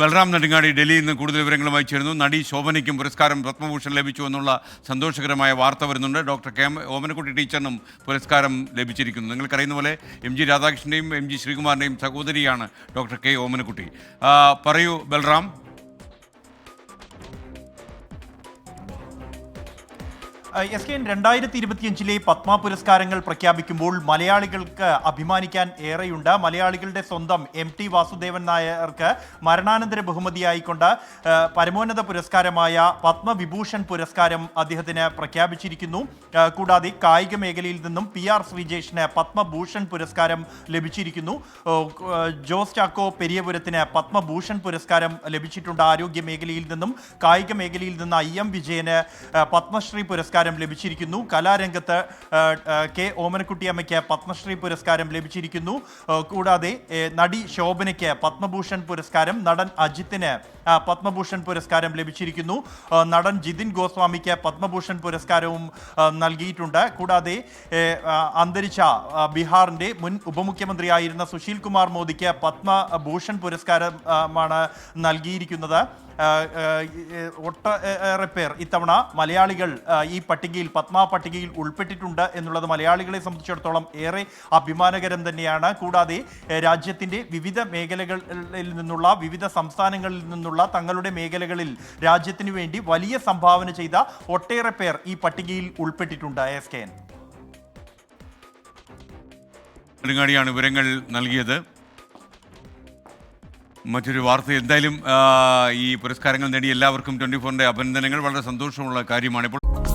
ബൽറാം നെടുങ്ങാടി ഡൽഹിയിൽ നിന്ന് കൂടുതൽ വിവരങ്ങളുമായി ചേരുന്നു. നടി ശോഭനയ്ക്കും പുരസ്കാരം പത്മഭൂഷൺ ലഭിച്ചു എന്നുള്ള സന്തോഷകരമായ വാർത്ത വരുന്നുണ്ട്. ഡോക്ടർ കെ ഓമനക്കുട്ടി ടീച്ചറിനും പുരസ്കാരം ലഭിച്ചിരിക്കുന്നു. നിങ്ങൾക്കറിയുന്ന പോലെ എം ജി രാധാകൃഷ്ണന്റെയും എം ജി ശ്രീകുമാറിന്റെയും സഹോദരിയാണ് ഡോക്ടർ കെ ഓമനക്കുട്ടി. പറയൂ ബൽറാം. എസ് കെ എൻ രണ്ടായിരത്തി ഇരുപത്തിയഞ്ചിലെ പത്മ പുരസ്കാരങ്ങൾ പ്രഖ്യാപിക്കുമ്പോൾ മലയാളികൾക്ക് അഭിമാനിക്കാൻ ഏറെയുണ്ട്. മലയാളികളുടെ സ്വന്തം എം ടി വാസുദേവൻ നായർക്ക് മരണാനന്തര ബഹുമതിയായിക്കൊണ്ട് പരമോന്നത പുരസ്കാരമായ പത്മവിഭൂഷൺ പുരസ്കാരം അദ്ദേഹത്തിന് പ്രഖ്യാപിച്ചിരിക്കുന്നു. കൂടാതെ കായിക മേഖലയിൽ നിന്നും പി ആർ ശ്രീജേഷിന് പത്മഭൂഷൺ പുരസ്കാരം ലഭിച്ചിരിക്കുന്നു. ജോസ് ചാക്കോ പെരിയപുരത്തിന് പത്മഭൂഷൺ പുരസ്കാരം ലഭിച്ചിട്ടുണ്ട്. ആരോഗ്യ മേഖലയിൽ നിന്നും കായിക മേഖലയിൽ നിന്ന് ഐ എം വിജയന് പത്മശ്രീ പുരസ്കാരം ലഭിച്ചിരിക്കുന്നു. കലാരംഗത്ത് കെ ഓമനക്കുട്ടി കെ ഓമനക്കുട്ടിയമ്മയ്ക്ക് പത്മശ്രീ പുരസ്കാരം ലഭിച്ചിരിക്കുന്നു. കൂടാതെ നടി ശോഭനയ്ക്ക് പത്മഭൂഷൺ പുരസ്കാരം നടൻ അജിത്തിന് പത്മഭൂഷൺ പുരസ്കാരം ലഭിച്ചിരിക്കുന്നു. നടൻ ജിതിൻ ഗോസ്വാമിക്ക് പത്മഭൂഷൺ പുരസ്കാരവും നൽകിയിട്ടുണ്ട്. കൂടാതെ അന്തരിച്ച ബീഹാറിന്റെ മുൻ ഉപമുഖ്യമന്ത്രിയായിരുന്ന സുശീൽ കുമാർ മോദിക്ക് പത്മഭൂഷൺ പുരസ്കാരമാണ് നൽകിയിരിക്കുന്നത്. ഒട്ടേറെ പേർ ഇത്തവണ മലയാളികൾ ഈ പട്ടികയിൽ പത്മ പട്ടികയിൽ ഉൾപ്പെട്ടിട്ടുണ്ട് എന്നുള്ളത് മലയാളികളെ സംബന്ധിച്ചിടത്തോളം ഏറെ അഭിമാനകരം തന്നെയാണ്. കൂടാതെ രാജ്യത്തിന്റെ വിവിധ മേഖലകളിൽ നിന്നുള്ള വിവിധ സംസ്ഥാനങ്ങളിൽ നിന്നുള്ള തങ്ങളുടെ മേഖലകളിൽ രാജ്യത്തിനു വേണ്ടി വലിയ സംഭാവന ചെയ്ത ഒട്ടേറെ പേർ ഈ പട്ടികയിൽ ഉൾപ്പെട്ടിട്ടുണ്ട് എസ് കെ എൻ. ാണ് വിവരങ്ങൾ നൽകിയത്. മറ്റൊരു വാർത്ത എന്തായാലും ഈ പുരസ്കാരങ്ങൾ നേടി എല്ലാവർക്കും ട്വന്റി ഫോറിന്റെ അഭിനന്ദനങ്ങൾ. വളരെ സന്തോഷമുള്ള കാര്യമാണ് ഇപ്പോൾ.